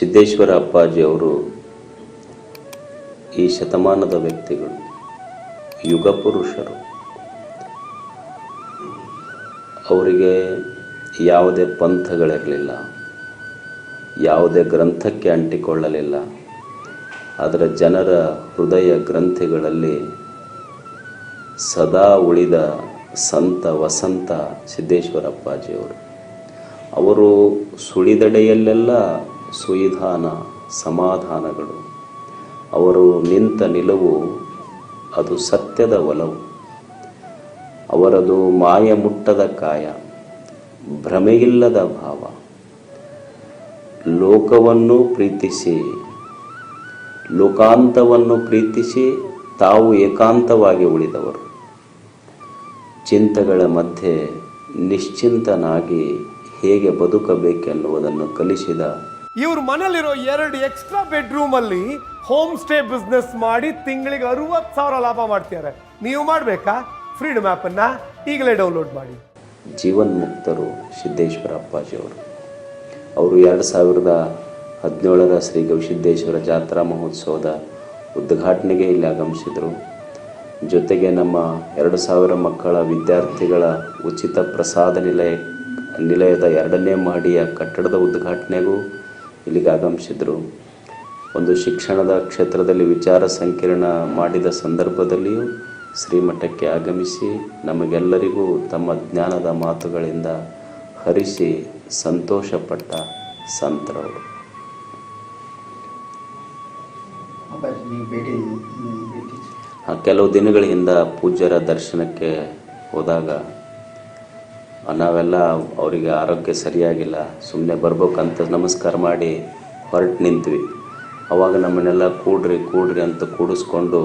ಸಿದ್ದೇಶ್ವರ ಅಪ್ಪಾಜಿಯವರು ಈ ಶತಮಾನದ ವ್ಯಕ್ತಿಗಳು, ಯುಗ ಪುರುಷರು. ಅವರಿಗೆ ಯಾವುದೇ ಪಂಥಗಳಿರಲಿಲ್ಲ, ಯಾವುದೇ ಗ್ರಂಥಕ್ಕೆ ಅಂಟಿಕೊಳ್ಳಲಿಲ್ಲ. ಅದರ ಜನರ ಹೃದಯ ಗ್ರಂಥಿಗಳಲ್ಲಿ ಸದಾ ಉಳಿದ ಸಂತ ವಸಂತ ಸಿದ್ದೇಶ್ವರ ಅಪ್ಪಾಜಿಯವರು. ಅವರು ಸುಳಿದಡೆಯಲ್ಲೆಲ್ಲ ಸುವಿಧಾನ ಸಮಾಧಾನಗಳು. ಅವರು ನಿಂತ ನಿಲುವು, ಅದು ಸತ್ಯದ ಒಲವು. ಅವರದು ಮಾಯ ಮುಟ್ಟದ ಕಾಯ, ಭ್ರಮೆಯಿಲ್ಲದ ಭಾವ. ಲೋಕವನ್ನು ಪ್ರೀತಿಸಿ, ಲೋಕಾಂತವನ್ನು ಪ್ರೀತಿಸಿ ತಾವು ಏಕಾಂತವಾಗಿ ಉಳಿದವರು. ಚಿಂತೆಗಳ ಮಧ್ಯೆ ನಿಶ್ಚಿಂತನಾಗಿ ಹೇಗೆ ಬದುಕಬೇಕೆನ್ನುವುದನ್ನು ಕಲಿಸಿದ ಇವ್ರ ಮನೇಲಿರೋ ಎರಡು ಎಕ್ಸ್ಟ್ರಾ ಬೆಡ್ರೂಮ್ ಅಲ್ಲಿ ಹೋಮ್ ಸ್ಟೇ ಬಿಸ್ನೆಸ್ ಮಾಡಿ ತಿಂಗಳಿಗೆ ಅರವತ್ತು ಸಾವಿರ ಲಾಭ ಮಾಡ್ತಿದ್ದಾರೆ ನೀವು ಮಾಡಬೇಕಾ? ಫ್ರೀಡಮ್ ಅನ್ನ ಈಗಲೇ ಡೌನ್ಲೋಡ್ ಮಾಡಿ. ಜೀವನ್ ಮುಕ್ತರು ಸಿದ್ದೇಶ್ವರ ಅಪ್ಪಾಜಿಯವರು ಅವರು ಎರಡು ಸಾವಿರದ ಹದಿನೇಳರ ಶ್ರೀ ಗವಿಸಿದ್ದೇಶ್ವರ ಜಾತ್ರಾ ಮಹೋತ್ಸವದ ಉದ್ಘಾಟನೆಗೆ ಇಲ್ಲಿ ಆಗಮಿಸಿದರು. ಜೊತೆಗೆ ನಮ್ಮ ಎರಡು ಸಾವಿರ ಮಕ್ಕಳ ವಿದ್ಯಾರ್ಥಿಗಳ ಉಚಿತ ಪ್ರಸಾದ ನಿಲಯ, ನಿಲಯದ ಎರಡನೇ ಮಹಡಿಯ ಕಟ್ಟಡದ ಉದ್ಘಾಟನೆಗೂ ಇಲ್ಲಿಗೆ ಆಗಮಿಸಿದರು. ಒಂದು ಶಿಕ್ಷಣದ ಕ್ಷೇತ್ರದಲ್ಲಿ ವಿಚಾರ ಸಂಕಿರಣ ಮಾಡಿದ ಸಂದರ್ಭದಲ್ಲಿಯೂ ಶ್ರೀಮಠಕ್ಕೆ ಆಗಮಿಸಿ ನಮಗೆಲ್ಲರಿಗೂ ತಮ್ಮ ಜ್ಞಾನದ ಮಾತುಗಳಿಂದ ಹರಿಸಿ ಸಂತೋಷಪಟ್ಟ ಸಂತರವರು. ಕೆಲವು ದಿನಗಳಿಂದ ಪೂಜ್ಯರ ದರ್ಶನಕ್ಕೆ ಹೋದಾಗ ನಾವೆಲ್ಲ ಅವರಿಗೆ ಆರೋಗ್ಯ ಸರಿಯಾಗಿಲ್ಲ ಸುಮ್ಮನೆ ಬರ್ಬೇಕಂತ ನಮಸ್ಕಾರ ಮಾಡಿ ಹೊರಟು ನಿಂತ್ವಿ. ಅವಾಗ ನಮ್ಮನ್ನೆಲ್ಲ ಕೂಡ್ರಿ ಕೂಡ್ರಿ ಅಂತ ಕೂಡಿಸ್ಕೊಂಡು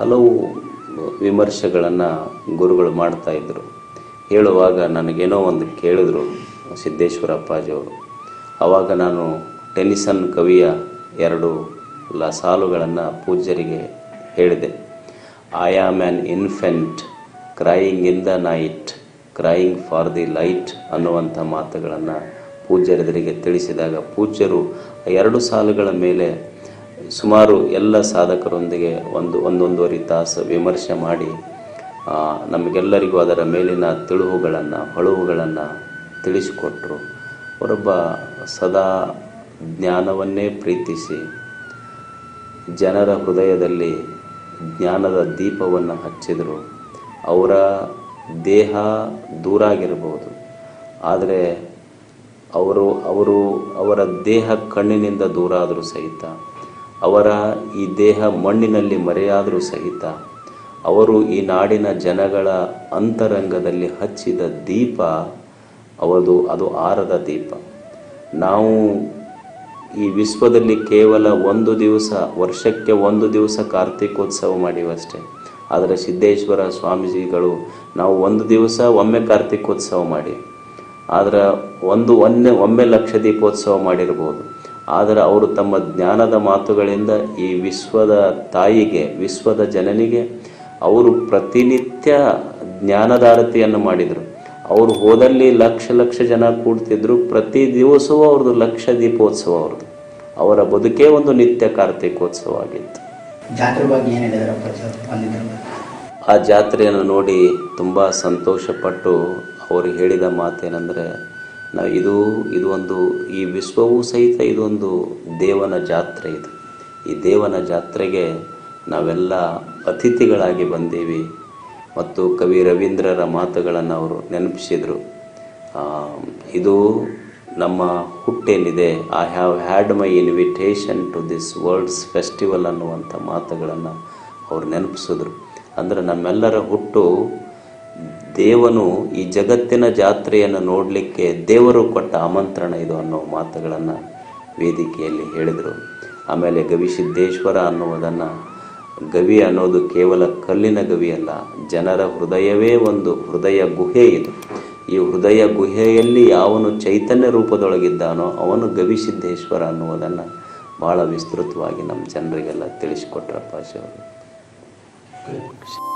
ಹಲವು ವಿಮರ್ಶೆಗಳನ್ನು ಗುರುಗಳು ಮಾಡ್ತಾಯಿದ್ರು ಹೇಳುವಾಗ ನನಗೇನೋ ಒಂದು ಕೇಳಿದ್ರು ಸಿದ್ದೇಶ್ವರ ಅಪ್ಪಾಜಿಯವರು ಆವಾಗ ನಾನು ಟೆನಿಸನ್ ಕವಿಯ ಎರಡು ಲ ಸಾಲುಗಳನ್ನು ಪೂಜ್ಯರಿಗೆ ಹೇಳಿದೆ. I am an infant crying in the night crying for the light ಅನ್ನುವಂಥ ಮಾತುಗಳನ್ನು ಪೂಜ್ಯರೆದುರಿಗೆ ತಿಳಿಸಿದಾಗ ಪೂಜ್ಯರು ಎರಡು ಸಾಲುಗಳ ಮೇಲೆ ಸುಮಾರು ಎಲ್ಲ ಸಾಧಕರೊಂದಿಗೆ ಒಂದು ಒಂದೊಂದೂವರೆ ತಾಸು ವಿಮರ್ಶೆ ಮಾಡಿ ನಮಗೆಲ್ಲರಿಗೂ ಅದರ ಮೇಲಿನ ತಿಳುವುಗಳನ್ನು ಹೊಳುವುಗಳನ್ನು ತಿಳಿಸಿಕೊಟ್ರು. ಅವರೊಬ್ಬ ಸದಾ ಜ್ಞಾನವನ್ನೇ ಪ್ರೀತಿಸಿ, ಜನರ ಹೃದಯದಲ್ಲಿ ಜ್ಞಾನದ ದೀಪವನ್ನು ಹಚ್ಚಿದರು. ಅವರ ದೇಹ ದೂರ ಆಗಿರಬಹುದು ಆದರೆ ಅವರು ಅವರು ಅವರ ದೇಹ ಕಣ್ಣಿನಿಂದ ದೂರ ಆದರೂ ಸಹಿತ, ಅವರ ಈ ದೇಹ ಮಣ್ಣಿನಲ್ಲಿ ಮರೆಯಾದರೂ ಸಹಿತ, ಅವರು ಈ ನಾಡಿನ ಜನಗಳ ಅಂತರಂಗದಲ್ಲಿ ಹಚ್ಚಿದ ದೀಪ, ಅವರದು, ಅದು ಆರದ ದೀಪ. ನಾವು ಈ ವಿಶ್ವದಲ್ಲಿ ಕೇವಲ ಒಂದು ದಿವಸ, ವರ್ಷಕ್ಕೆ ಒಂದು ದಿವಸ ಕಾರ್ತಿಕೋತ್ಸವ ಮಾಡಿವಷ್ಟೇ. ಆದರೆ ಸಿದ್ದೇಶ್ವರ ಸ್ವಾಮೀಜಿಗಳು, ನಾವು ಒಂದು ದಿವಸ ಒಮ್ಮೆ ಕಾರ್ತಿಕೋತ್ಸವ ಮಾಡಿ, ಆದರೆ ಒಂದು ಒಂದೇ ಒಮ್ಮೆ ಲಕ್ಷ ದೀಪೋತ್ಸವ ಮಾಡಿರ್ಬೋದು. ಆದರೆ ಅವರು ತಮ್ಮ ಜ್ಞಾನದ ಮಾತುಗಳಿಂದ ಈ ವಿಶ್ವದ ತಾಯಿಗೆ, ವಿಶ್ವದ ಜನನಿಗೆ ಅವರು ಪ್ರತಿನಿತ್ಯ ಜ್ಞಾನದಾರತಿಯನ್ನು ಮಾಡಿದರು. ಅವರು ಹೋದಲ್ಲಿ ಲಕ್ಷ ಲಕ್ಷ ಜನ ಕೂಡ್ತಿದ್ರು. ಪ್ರತಿ ದಿವಸವೂ ಅವ್ರದ್ದು ಲಕ್ಷ ದೀಪೋತ್ಸವ ಅವ್ರದ್ದು. ಅವರ ಬದುಕೇ ಒಂದು ನಿತ್ಯ ಕಾರ್ತಿಕೋತ್ಸವ ಆಗಿತ್ತು. ಜಾತ್ರೆ ಬಗ್ಗೆ ಏನು ಆ ಜಾತ್ರೆಯನ್ನು ನೋಡಿ ತುಂಬ ಸಂತೋಷಪಟ್ಟು ಅವರು ಹೇಳಿದ ಮಾತೇನೆಂದರೆ, ನಾವು ಇದು ಇದು ಒಂದು, ಈ ವಿಶ್ವವೂ ಸಹಿತ ಇದೊಂದು ದೇವನ ಜಾತ್ರೆ ಇದು. ಈ ದೇವನ ಜಾತ್ರೆಗೆ ನಾವೆಲ್ಲ ಅತಿಥಿಗಳಾಗಿ ಬಂದೀವಿ. ಮತ್ತು ಕವಿ ರವೀಂದ್ರರ ಮಾತುಗಳನ್ನು ಅವರು ನೆನಪಿಸಿದರು. ಇದು ನಮ್ಮ ಹುಟ್ಟೇನಿದೆ. I have had my invitation to this world's festival ಅನ್ನುವಂಥ ಮಾತುಗಳನ್ನು ಅವರು ನೆನಪಿಸಿದ್ರು. ಅಂದರೆ ನಮ್ಮೆಲ್ಲರ ಹುಟ್ಟು ದೇವನು ಈ ಜಗತ್ತಿನ ಜಾತ್ರೆಯನ್ನು ನೋಡಲಿಕ್ಕೆ ದೇವರು ಕೊಟ್ಟ ಆಮಂತ್ರಣ ಇದು ಅನ್ನೋ ಮಾತುಗಳನ್ನು ವೇದಿಕೆಯಲ್ಲಿ ಹೇಳಿದರು. ಆಮೇಲೆ ಗವಿಸಿದ್ದೇಶ್ವರ ಅನ್ನುವುದನ್ನು, ಗವಿ ಅನ್ನೋದು ಕೇವಲ ಕಲ್ಲಿನ ಗವಿ ಅಲ್ಲ, ಜನರ ಹೃದಯವೇ ಒಂದು ಹೃದಯ ಗುಹೆ ಇದು. ಈ ಹೃದಯ ಗುಹೆಯಲ್ಲಿ ಯಾವನು ಚೈತನ್ಯ ರೂಪದೊಳಗಿದ್ದಾನೋ ಅವನು ಗವಿಸಿದ್ದೇಶ್ವರ ಅನ್ನುವುದನ್ನು ಭಾಳ ವಿಸ್ತೃತವಾಗಿ ನಮ್ಮ ಜನರಿಗೆಲ್ಲ ತಿಳಿಸಿಕೊಟ್ರಪ್ಪ ಅವರು